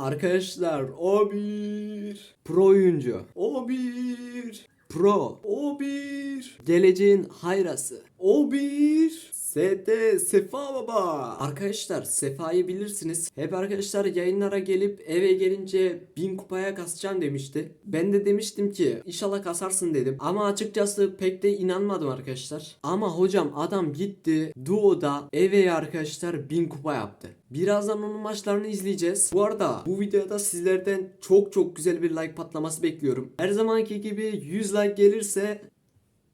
Arkadaşlar o bir pro oyuncu. O bir pro. O bir geleceğin hayrası. O bir ST Sefa Baba. Arkadaşlar Sefa'yı bilirsiniz. Hep arkadaşlar yayınlara gelip eve gelince 1000 kupaya kasacağım demişti. Ben de demiştim ki inşallah kasarsın dedim. Ama açıkçası pek de inanmadım arkadaşlar. Ama hocam adam gitti Duo'da eve arkadaşlar 1000 kupa yaptı. Birazdan onun maçlarını izleyeceğiz. Bu arada bu videoda sizlerden çok çok güzel bir like patlaması bekliyorum. Her zamanki gibi 100 like gelirse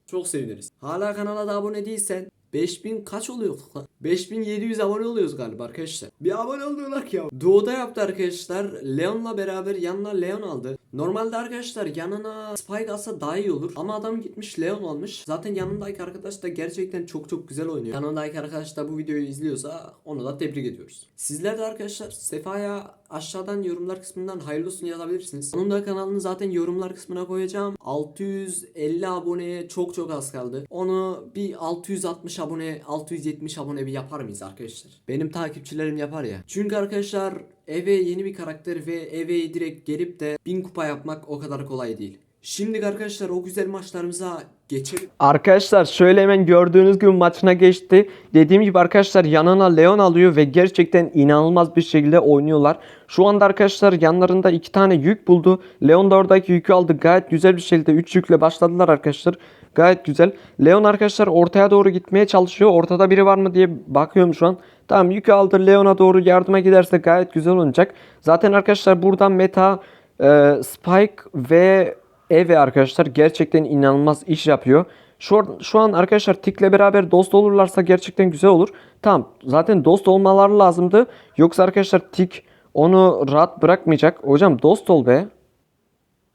çok seviniriz. Hala kanala da abone değilsen 5000 kaç oluyor? 5700 abone oluyoruz galiba arkadaşlar. Bir abone oluyorlar ya. Doğu'da yaptı arkadaşlar. Leon'la beraber yanına Leon aldı. Normalde arkadaşlar yanına Spike alsa daha iyi olur. Ama adam gitmiş Leon almış. Zaten yanındaki arkadaş da gerçekten çok çok güzel oynuyor. Yanındaki arkadaş da bu videoyu izliyorsa onu da tebrik ediyoruz. Sizler de arkadaşlar Sefa'ya aşağıdan yorumlar kısmından hayırlısını yazabilirsiniz. Onun da kanalını zaten yorumlar kısmına koyacağım. 650 aboneye çok çok az kaldı. Onu bir 660 abone, 670 abone bir yapar mıyız arkadaşlar? Benim takipçilerim yapar ya. Çünkü arkadaşlar eve yeni bir karakter ve eve direkt gelip de 1000 kupa yapmak o kadar kolay değil. Şimdi arkadaşlar o güzel maçlarımıza geçelim. Arkadaşlar şöyle hemen gördüğünüz gibi maçına geçti. Dediğim gibi arkadaşlar yanına Leon alıyor ve gerçekten inanılmaz bir şekilde oynuyorlar. Şu anda arkadaşlar yanlarında iki tane yük buldu. Leon da oradaki yükü aldı. Gayet güzel bir şekilde 3 yükle başladılar arkadaşlar. Gayet güzel. Leon arkadaşlar ortaya doğru gitmeye çalışıyor. Ortada biri var mı diye bakıyorum şu an. Tamam yükü aldı. Leon'a doğru yardıma giderse gayet güzel olacak. Zaten arkadaşlar buradan meta e, Spike ve Eve arkadaşlar gerçekten inanılmaz iş yapıyor. Şu, şu an arkadaşlar Tik'le beraber dost olurlarsa gerçekten güzel olur. Tamam zaten dost olmaları lazımdı. Yoksa arkadaşlar Tik onu rahat bırakmayacak. Hocam dost ol be.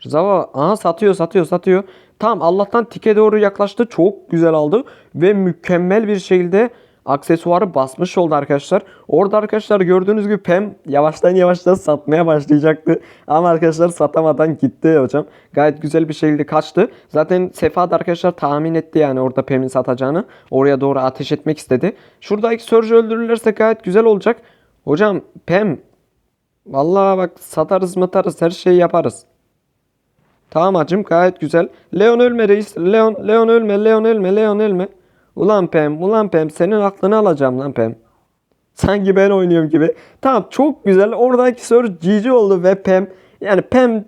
Zava aha satıyor satıyor satıyor. Tamam Allah'tan tike doğru yaklaştı. Çok güzel aldı. Ve mükemmel bir şekilde aksesuarı basmış oldu arkadaşlar. Orada arkadaşlar gördüğünüz gibi Pem yavaştan yavaştan satmaya başlayacaktı. Ama arkadaşlar satamadan gitti hocam. Gayet güzel bir şekilde kaçtı. Zaten Sefa da arkadaşlar tahmin etti yani orada Pem'in satacağını. Oraya doğru ateş etmek istedi. Şuradaki Surge öldürülürse gayet güzel olacak. Hocam Pem Vallahi bak satarız matarız her şeyi yaparız. Tamam hacım gayet güzel. Leon ölme reis. Leon, Leon ölme, Leon ölme, Leon ölme. Ulan Pem, ulan Pem senin aklını alacağım lan Pem. Sanki ben oynuyorum gibi. Tamam çok güzel. Oradaki soru GG oldu ve Pem. Yani Pem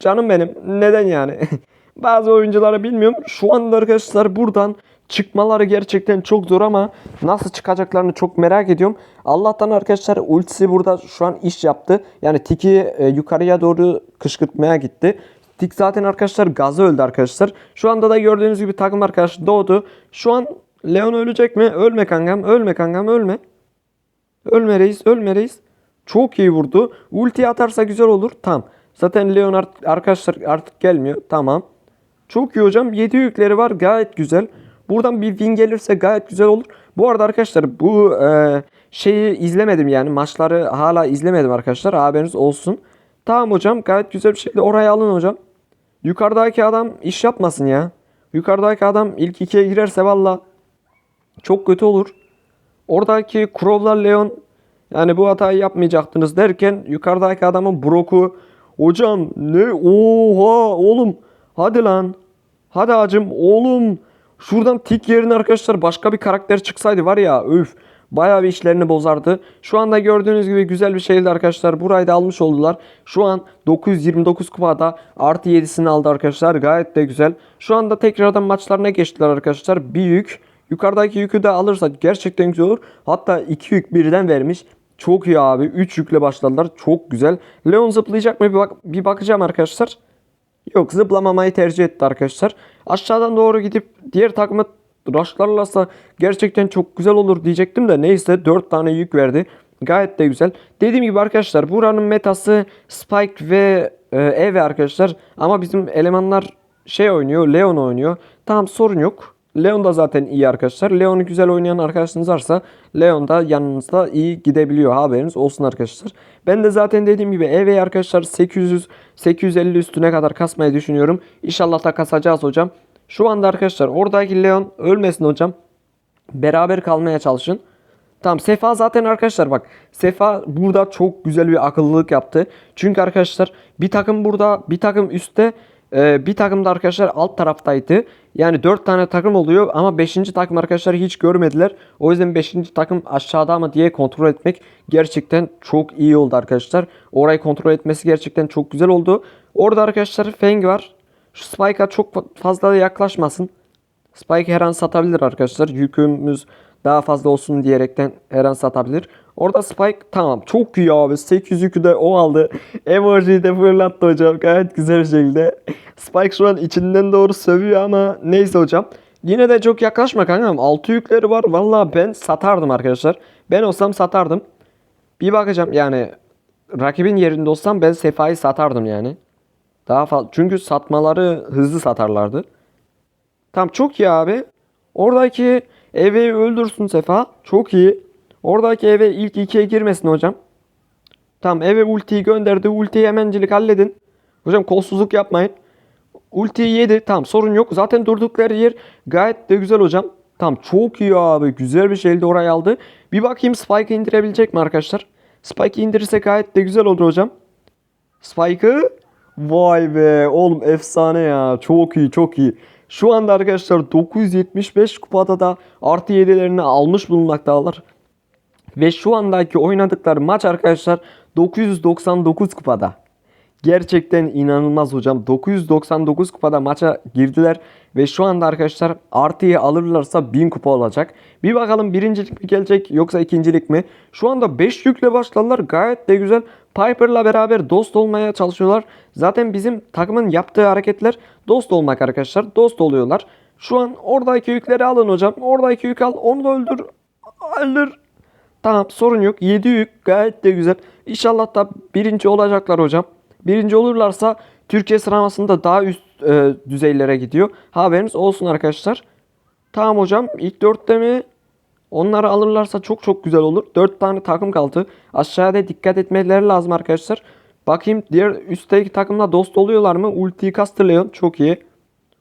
canım benim. Neden yani? Bazı oyuncuları bilmiyorum. Şu anda arkadaşlar buradan çıkmaları gerçekten çok zor ama nasıl çıkacaklarını çok merak ediyorum. Allah'tan arkadaşlar ultisi burada şu an iş yaptı. Yani Tiki e, yukarıya doğru kışkırtmaya gitti. Tik zaten arkadaşlar gazı öldü arkadaşlar. Şu anda da gördüğünüz gibi takım arkadaş doğdu. Şu an Leon ölecek mi? Ölme kankam, ölme kankam, ölme. Ölme reis, ölme reis. Çok iyi vurdu. Ulti atarsa güzel olur. Tamam. Zaten Leon art- arkadaşlar artık gelmiyor. Tamam. Çok iyi hocam. 7 yükleri var. Gayet güzel. Buradan bir win gelirse gayet güzel olur. Bu arada arkadaşlar bu e, şeyi izlemedim yani. Maçları hala izlemedim arkadaşlar. Haberiniz olsun. Tamam hocam. Gayet güzel bir şekilde oraya alın hocam. Yukarıdaki adam iş yapmasın ya. Yukarıdaki adam ilk ikiye girerse valla çok kötü olur. Oradaki Crow'lar Leon yani bu hatayı yapmayacaktınız derken yukarıdaki adamın Brock'u hocam ne oha oğlum hadi lan hadi hacım oğlum şuradan tik yerine arkadaşlar başka bir karakter çıksaydı var ya öf bayağı bir işlerini bozardı. Şu anda gördüğünüz gibi güzel bir şekilde arkadaşlar burayı da almış oldular. Şu an 929 kupada artı 7'sini aldı arkadaşlar gayet de güzel. Şu anda tekrardan maçlarına geçtiler arkadaşlar. Bir yük Yukarıdaki yükü de alırsa gerçekten güzel olur. Hatta iki yük birden vermiş. Çok iyi abi. 3 yükle başladılar. Çok güzel. Leon zıplayacak mı? Bir, bak bir bakacağım arkadaşlar. Yok zıplamamayı tercih etti arkadaşlar. Aşağıdan doğru gidip diğer takımı rushlarlarsa gerçekten çok güzel olur diyecektim de neyse 4 tane yük verdi. Gayet de güzel. Dediğim gibi arkadaşlar buranın metası Spike ve e, Eve arkadaşlar. Ama bizim elemanlar şey oynuyor. Leon oynuyor. Tamam sorun yok. Leon da zaten iyi arkadaşlar. Leon'u güzel oynayan arkadaşınız varsa Leon da yanınızda iyi gidebiliyor haberiniz olsun arkadaşlar. Ben de zaten dediğim gibi eve arkadaşlar 800 850 üstüne kadar kasmayı düşünüyorum. İnşallah da kasacağız hocam. Şu anda arkadaşlar oradaki Leon ölmesin hocam. Beraber kalmaya çalışın. Tamam Sefa zaten arkadaşlar bak Sefa burada çok güzel bir akıllılık yaptı. Çünkü arkadaşlar bir takım burada bir takım üstte e, bir takım da arkadaşlar alt taraftaydı. Yani 4 tane takım oluyor ama 5. takım arkadaşlar hiç görmediler. O yüzden 5. takım aşağıda mı diye kontrol etmek gerçekten çok iyi oldu arkadaşlar. Orayı kontrol etmesi gerçekten çok güzel oldu. Orada arkadaşlar Feng var. Şu Spike'a çok fa- fazla yaklaşmasın. Spike her an satabilir arkadaşlar. Yükümüz daha fazla olsun diyerekten her an satabilir. Orada Spike tamam çok iyi abi. 8 yükü de o aldı. Emoji'yi de fırlattı hocam. Gayet güzel bir şekilde. Spike şu an içinden doğru sövüyor ama neyse hocam. Yine de çok yaklaşma kankam. 6 yükleri var. Valla ben satardım arkadaşlar. Ben olsam satardım. Bir bakacağım yani rakibin yerinde olsam ben Sefa'yı satardım yani. Daha fazla çünkü satmaları hızlı satarlardı. Tamam çok iyi abi. Oradaki evi öldürsün Sefa. Çok iyi. Oradaki eve ilk ikiye girmesin hocam. Tamam eve ultiyi gönderdi. Ultiyi hemencilik halledin. Hocam kolsuzluk yapmayın. Ultiyi yedi. Tamam sorun yok. Zaten durdukları yer gayet de güzel hocam. Tamam çok iyi abi. Güzel bir şekilde orayı aldı. Bir bakayım Spike'ı indirebilecek mi arkadaşlar? Spike'ı indirirse gayet de güzel olur hocam. Spike'ı Vay be oğlum efsane ya. Çok iyi çok iyi. Şu anda arkadaşlar 975 kupada da artı 7'lerini almış bulunmaktalar. Ve şu andaki oynadıkları maç arkadaşlar 999 kupada. Gerçekten inanılmaz hocam. 999 kupada maça girdiler. Ve şu anda arkadaşlar artıyı alırlarsa 1000 kupa olacak. Bir bakalım birincilik mi gelecek yoksa ikincilik mi? Şu anda 5 yükle başladılar. Gayet de güzel. Piper'la beraber dost olmaya çalışıyorlar. Zaten bizim takımın yaptığı hareketler dost olmak arkadaşlar. Dost oluyorlar. Şu an oradaki yükleri alın hocam. Oradaki yük al. Onu da öldür. Öldür. Tamam sorun yok. 7 yük gayet de güzel. İnşallah da birinci olacaklar hocam. Birinci olurlarsa Türkiye sıralamasında daha üst e, düzeylere gidiyor. Haberiniz olsun arkadaşlar. Tamam hocam ilk dörtte mi? Onları alırlarsa çok çok güzel olur. 4 tane takım kaldı. Aşağıda dikkat etmeleri lazım arkadaşlar. Bakayım diğer üstteki takımla dost oluyorlar mı? Ultiyi kastı Leon çok iyi.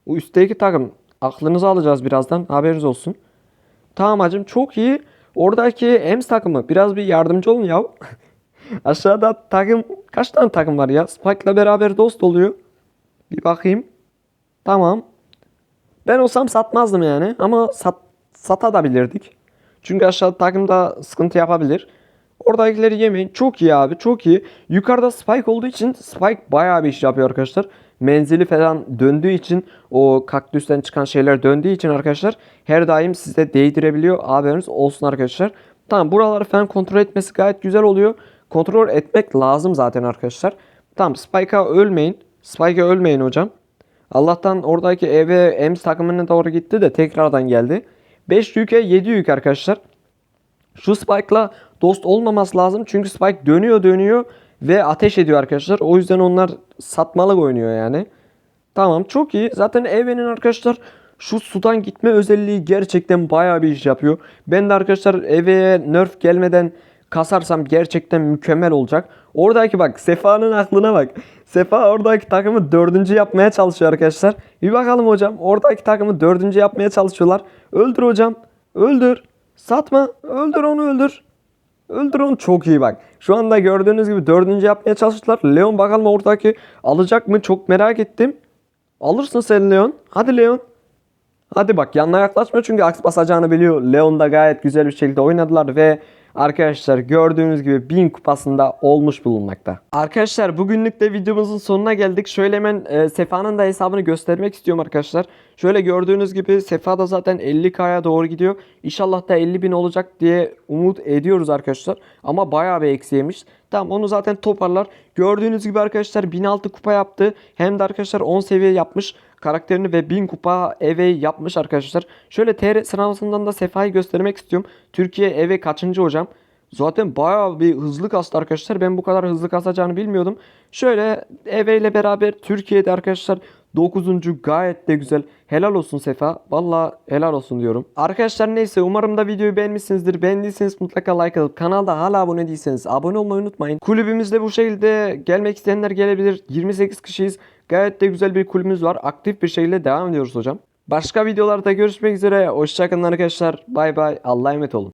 Bu üstteki takım aklınızı alacağız birazdan. Haberiniz olsun. Tamam hacım çok iyi. Oradaki Ems takımı biraz bir yardımcı olun ya. Aşağıda takım kaç tane takım var ya? Spike'la beraber dost oluyor. Bir bakayım. Tamam. Ben olsam satmazdım yani ama sat, satabilirdik. Çünkü aşağıda takımda sıkıntı yapabilir. Oradakileri yemeyin. Çok iyi abi çok iyi. Yukarıda Spike olduğu için Spike bayağı bir iş yapıyor arkadaşlar. Menzili falan döndüğü için o kaktüsten çıkan şeyler döndüğü için arkadaşlar her daim size değdirebiliyor. Haberiniz olsun arkadaşlar. Tamam buraları falan kontrol etmesi gayet güzel oluyor. Kontrol etmek lazım zaten arkadaşlar. Tamam Spike'a ölmeyin. Spike'a ölmeyin hocam. Allah'tan oradaki eve Ems takımına doğru gitti de tekrardan geldi. 5 yüke 7 yük arkadaşlar. Şu Spike'la dost olmaması lazım. Çünkü Spike dönüyor dönüyor ve ateş ediyor arkadaşlar. O yüzden onlar satmalık oynuyor yani. Tamam çok iyi. Zaten Eve'nin arkadaşlar şu sudan gitme özelliği gerçekten bayağı bir iş yapıyor. Ben de arkadaşlar Eve'ye nerf gelmeden kasarsam gerçekten mükemmel olacak. Oradaki bak Sefa'nın aklına bak. Sefa oradaki takımı dördüncü yapmaya çalışıyor arkadaşlar. Bir bakalım hocam. Oradaki takımı dördüncü yapmaya çalışıyorlar. Öldür hocam. Öldür. Satma. Öldür onu öldür. Öldür onu çok iyi bak. Şu anda gördüğünüz gibi dördüncü yapmaya çalıştılar. Leon bakalım oradaki alacak mı çok merak ettim. Alırsın sen Leon. Hadi Leon. Hadi bak yanına yaklaşma çünkü aks basacağını biliyor. Leon da gayet güzel bir şekilde oynadılar ve arkadaşlar gördüğünüz gibi 1000 kupasında olmuş bulunmakta. Arkadaşlar bugünlük de videomuzun sonuna geldik. Şöyle hemen e, Sefa'nın da hesabını göstermek istiyorum arkadaşlar. Şöyle gördüğünüz gibi Sefa da zaten 50k'ya doğru gidiyor. İnşallah da 50 bin olacak diye umut ediyoruz arkadaşlar. Ama bayağı bir eksi yemiş. Tamam onu zaten toparlar. Gördüğünüz gibi arkadaşlar 1006 kupa yaptı. Hem de arkadaşlar 10 seviye yapmış karakterini ve 1000 kupa eve yapmış arkadaşlar. Şöyle TR sıralamasından da Sefa'yı göstermek istiyorum. Türkiye eve kaçıncı hocam? Zaten bayağı bir hızlı kastı arkadaşlar. Ben bu kadar hızlı kasacağını bilmiyordum. Şöyle Eve ile beraber Türkiye'de arkadaşlar 9. gayet de güzel. Helal olsun Sefa. Valla helal olsun diyorum. Arkadaşlar neyse umarım da videoyu beğenmişsinizdir. Beğendiyseniz mutlaka like atıp kanalda hala abone değilseniz abone olmayı unutmayın. Kulübümüzde bu şekilde gelmek isteyenler gelebilir. 28 kişiyiz. Gayet de güzel bir kulübümüz var. Aktif bir şekilde devam ediyoruz hocam. Başka videolarda görüşmek üzere. Hoşçakalın arkadaşlar. Bay bay. Allah'a emanet olun.